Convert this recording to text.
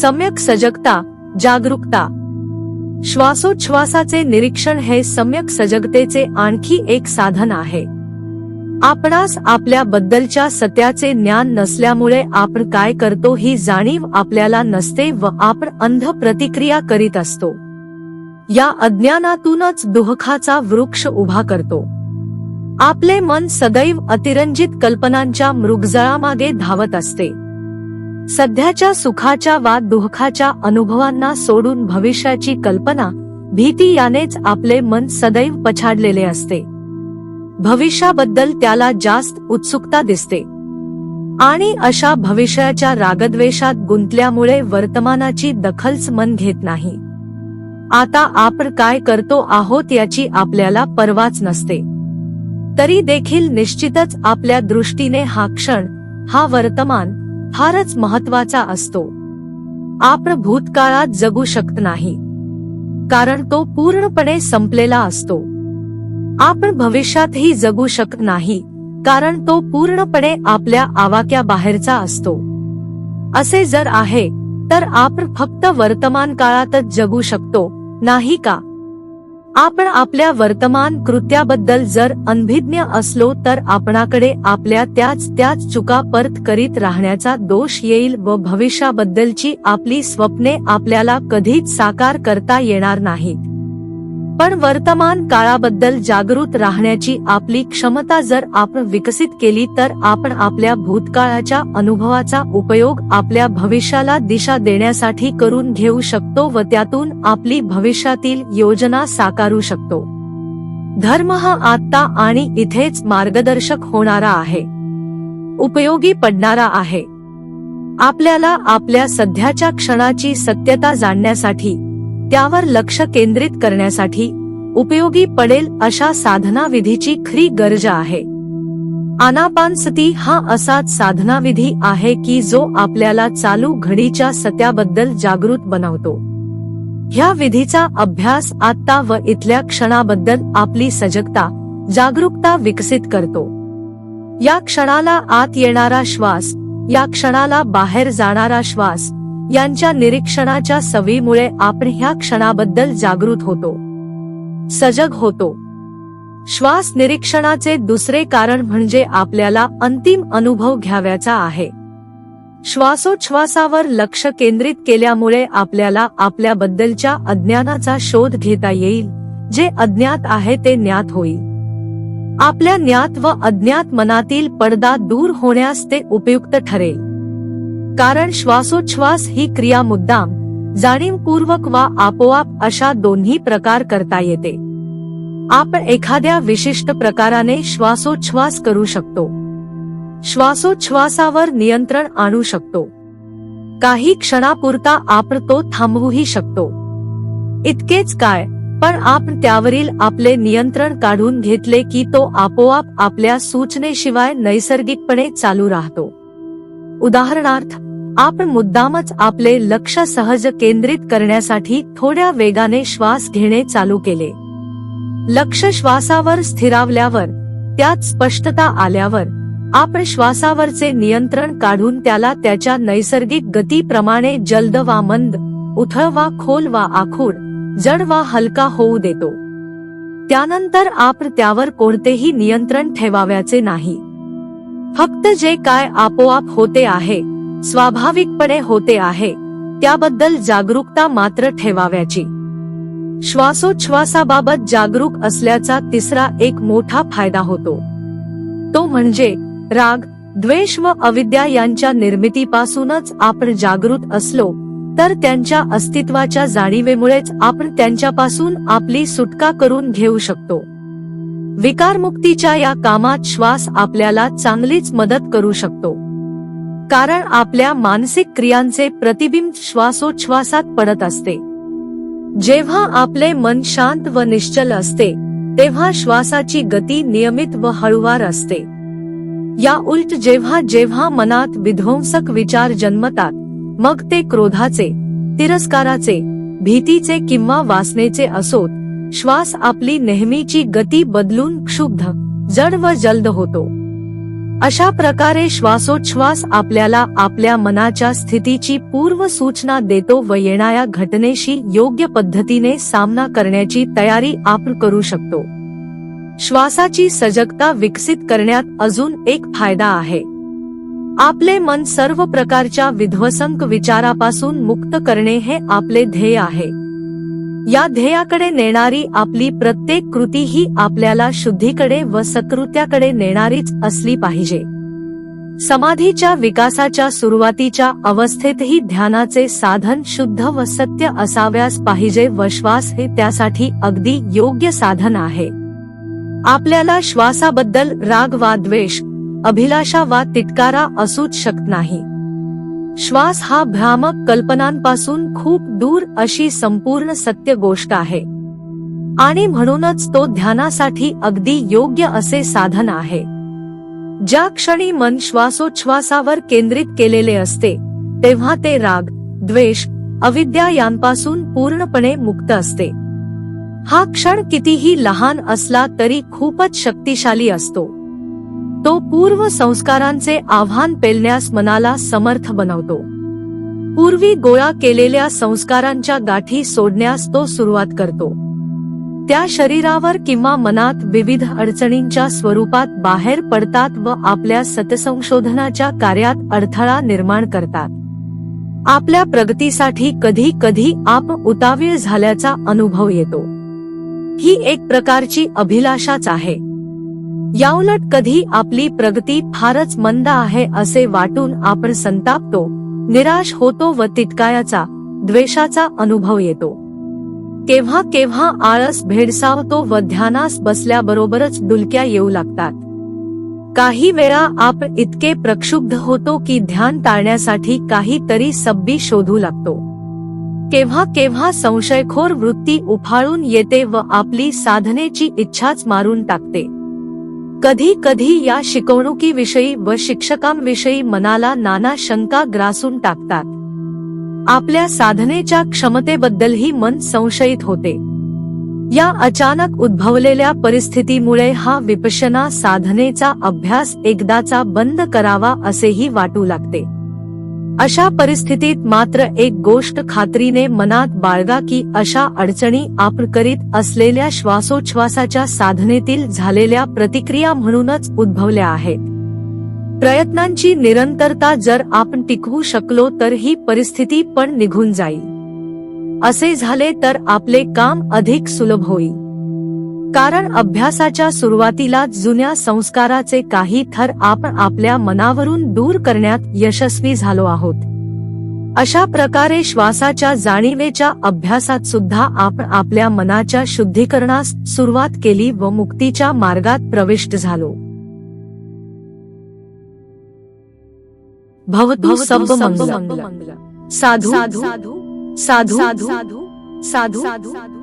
सम्यक सजगता जागरूकता. श्वासोच्छ्वासाचे निरीक्षण हे सम्यक सजगतेचे आणखी एक साधन आहे. आपणास आपल्या बद्दलच्या सत्याचे ज्ञान नसल्यामुळे आपण काय करतो ही जाणीव आपल्याला नसते व आपण अंध प्रतिक्रिया करीत असतो. या अज्ञानातूनच दुःखाचा वृक्ष उभा करतो. आपले मन सदैव अतिरंजित कल्पनांच्या मृगजळामागे धावत असते. सध्याच्या सुखाच्या वा दुःखाच्या अनुभवांना सोडून भविष्याची कल्पना भीती यानेच आपले मन सदैव पछाडलेले असते. भविष्याबद्दल त्याला जास्त उत्सुकता दिसते. आणि अशा भविष्याच्या रागद्वेषात गुंतल्यामुळे वर्तमानाची दखलच मन घेत नाही. आता आपण काय करतो आहोत याची आपल्याला पर्वाच नसते. तरी देखील निश्चितच आपल्या दृष्टीने हा क्षण हा वर्तमान फारच महत्त्वाचा असतो. आपण भूतकाळात जगू शकत नाही. कारण तो पूर्णपणे संपलेला असतो. आपण भविष्यातही जगू शकत नाही कारण तो पूर्णपणे आपल्या आवाक्या बाहेरचा असतो. असे जर आहे तर आपण फक्त वर्तमान काळातच जगू शकतो नाही का? आपण आपल्या वर्तमान कृत्याबद्दल जर अनभिज्ञ असलो तर आपणाकडे आपल्या त्याच त्याच चुका परत करीत राहण्याचा दोष येईल व भविष्याबद्दलची आपली स्वप्ने आपल्याला कधीच साकार करता येणार नाहीत. पण वर्तमान काळाबद्दल जागृत राहण्याची आपली क्षमता जर आपण विकसित केली तर आपण आपल्या भूतकाळाच्या अनुभवाचा उपयोग आपल्या भविष्याला दिशा देण्यासाठी करून घेऊ शकतो व त्यातून आपली भविष्यातील योजना साकारू शकतो. धर्म हा आत्ता आणि इथेच मार्गदर्शक होणारा आहे. उपयोगी पडणारा आहे. आपल्याला आपल्या सध्याच्या क्षणाची सत्यता जाणण्यासाठी त्यावर लक्ष केंद्रित करण्यासाठी उपयोगी पडेल अशा साधना विधीची खरी गरजा आहे. आनापानसती हा असाच साधनाविधी आहे की जो आपल्याला चालू घडीच्या सत्याबद्दल जागृत बनवतो. ह्या विधीचा अभ्यास आत्ता व इथल्या क्षणाबद्दल आपली सजगता जागरूकता विकसित करतो. या क्षणाला आत येणारा श्वास या क्षणाला बाहेर जाणारा श्वास यांच्या निरीक्षणाच्या सवयीमुळे आपण ह्या क्षणाबद्दल जागृत होतो. सजग होतो. श्वास निरीक्षणाचे दुसरे कारण म्हणजे आपल्याला अंतिम अनुभव घ्याव्याचा आहे. श्वासोच्छ्वासावर लक्ष केंद्रित केल्यामुळे आपल्याला आपल्याबद्दलच्या अज्ञानाचा शोध घेता येईल जे अज्ञात आहे ते ज्ञात होईल. आपल्या ज्ञात व अज्ञात मनातील पडदा दूर होण्यास ते उपयुक्त ठरेल. कारण श्वासोच्छ्वास ही क्रिया मुद्दाम जाणीवपूर्वक वा आपोआप अशा दोन्ही प्रकार करता येते. आपण एखाद्या विशिष्ट प्रकाराने श्वासोच्छ्वास करू शकतो. श्वासोच्छ्वासावर नियंत्रण आणू शकतो. काही क्षणापुरता आपण तो थांबवूही शकतो. इतकेच काय पण आपण त्यावरील आपले नियंत्रण काढून घेतले की तो आपोआप आपल्या सूचनेशिवाय नैसर्गिकपणे चालू राहतो. उदाहरणार्थ आपण मुद्दामच आपले लक्ष सहज केंद्रित करण्यासाठी थोड्या वेगाने श्वास घेणे चालू केले. लक्ष श्वासावर स्थिरावल्यावर त्यात स्पष्टता आल्यावर आपण श्वासावरचे नियंत्रण काढून त्याला त्याच्या नैसर्गिक गतीप्रमाणे जलद वा मंद उथळ वा खोल वा आखूड जड वा हलका होऊ देतो. त्यानंतर आपण त्यावर कोणतेही नियंत्रण ठेवाव्याचे नाही. फक्त जे काय आपोआप होते आहे स्वाभाविकपणे होते आहे. त्याबद्दल जागरूकता मात्र ठेवाव्याची. श्वासोच्छ्वासाबाबत जागरूक असल्याचा तिसरा एक मोठा फायदा होतो. तो म्हणजे राग द्वेष व अविद्या यांच्या निर्मितीपासूनच आपण जागृत असलो तर त्यांच्या अस्तित्वाच्या जाणीवेमुळेच आपण त्यांच्यापासून आपली सुटका करून घेऊ शकतो. विकारमुक्तीच्या या कामात श्वास आपल्याला चांगलीच मदत करू शकतो. कारण आपल्या मानसिक क्रियांचे प्रतिबिंब श्वासोच्छ्वासात पडत असते. जेव्हा आपले मन शांत व निश्चल असते तेव्हा श्वासाची गती नियमित व हळुवार असते. या उलट जेव्हा जेव्हा मनात विध्वंसक विचार जन्मतात मग ते क्रोधाचे तिरस्काराचे भीतीचे किंवा वासनेचे असोत श्वास आपली नेहमीची गती बदलून क्षुब्ध जड व जल्द होतो. अशा प्रकारे श्वासोच्छ्वास आपल्याला आपल्या मनाच्या स्थितीची पूर्व सूचना देतो व येणाऱ्या घटनेशी योग्य पद्धतीने सामना करण्याची तयारी आपण करू शकतो. श्वासाची सजगता विकसित करण्यात अजून एक फायदा आहे. आपले मन सर्व प्रकारच्या विध्वसंक विचारापासून मुक्त करणे हे आपले ध्येय आहे. या ध्येयाकडे नेणारी आपली प्रत्येक कृती ही आपल्याला शुद्धीकडे व सकृत्याकडे नेणारीच असली पाहिजे. समाधीच्या विकासाच्या सुरुवातीच्या अवस्थेतही ध्यानाचे साधन शुद्ध व सत्य असाव्यास पाहिजे व श्वास हे त्यासाठी अगदी योग्य साधन आहे. आपल्याला श्वासाबद्दल राग वा द्वेष अभिलाषा वा तिटकारा असूच शकत नाही. श्वास हा भ्रामक कल्पनांपासून खूप दूर अशी संपूर्ण सत्य गोष्ट आहे. आणि म्हणूनच तो ध्यानासाठी अगदी योग्य असे साधन आहे. ज्या क्षणी मन श्वासोच्छ्वासावर केंद्रित केलेले असते तेव्हा ते राग द्वेष अविद्या यांपासून पूर्णपणे मुक्त असते. हा क्षण कितीही लहान असला तरी खूपच शक्तिशाली असतो. तो पूर्व संस्कारांचे आव्हान पेलण्यास मनाला समर्थ बनवतो. पूर्वी गोळा केलेल्या संस्कारांच्या गाठी सोडण्यास तो सुरुवात करतो. त्या शरीरावर किंवा मनात विविध अडचणींच्या स्वरूपात बाहेर पडतात व आपल्या सतसंशोधनाच्या कार्यात अडथळा निर्माण करतात. आपल्या प्रगतीसाठी कधी कधी आप उतावीळ झाल्याचा अनुभव येतो. ही एक प्रकारची अभिलाषाच आहे. याउलट कधी आपली प्रगती फारच मंद आहे असे वाटून आपण संतापतो निराश होतो व तिटकायाचा द्वेषाचा अनुभव येतो. केव्हा केव्हा आळस भेडसावतो व ध्यानास बसल्याबरोबरच डुलक्या येऊ लागतात. काही वेळा आप इतके प्रक्षुब्ध होतो की ध्यान टाळण्यासाठी काहीतरी सब्बी शोधू लागतो. केव्हा केव्हा संशयखोर वृत्ती उफाळून येते व आपली साधनेची इच्छाच मारून टाकते. कधी कधी या शिकवणुकीविषयी व शिक्षकांविषयी मनाला नाना शंका ग्रासून टाकतात. आपल्या साधनेच्या क्षमतेबद्दलही मन संशयित होते. या अचानक उद्भवलेल्या परिस्थितीमुळे हा विपशना साधनेचा अभ्यास एकदाचा बंद करावा असेही वाटू लागते. अशा परिस्थितीत मात्र एक गोष्ट खात्रीने मनात बाळगा की अशा अडचणी आपण करीत असलेल्या श्वासोच्छ्वासाच्या साधनेतील झालेल्या प्रतिक्रिया म्हणूनच उद्भवल्या आहेत. प्रयत्नांची निरंतरता जर आपण टिकवू शकलो तर ही परिस्थिती पण निघून जाईल. असे झाले तर आपले काम अधिक सुलभ होईल. कारण अभ्यासाच्या सुरुवातीला जुन्या संस्काराचे काही थर आपण आपल्या मनावरून दूर करण्यात यशस्वी झालो आहोत. अशा प्रकारे श्वासाच्या जाणीवेच्या अभ्यासात सुद्धा आपण आपल्या मनाच्या शुद्धीकरणास सुरुवात केली व मुक्तीच्या मार्गात प्रविष्ट झालो. भवतु सब मंगल. साधू साधू साधू साधू साधू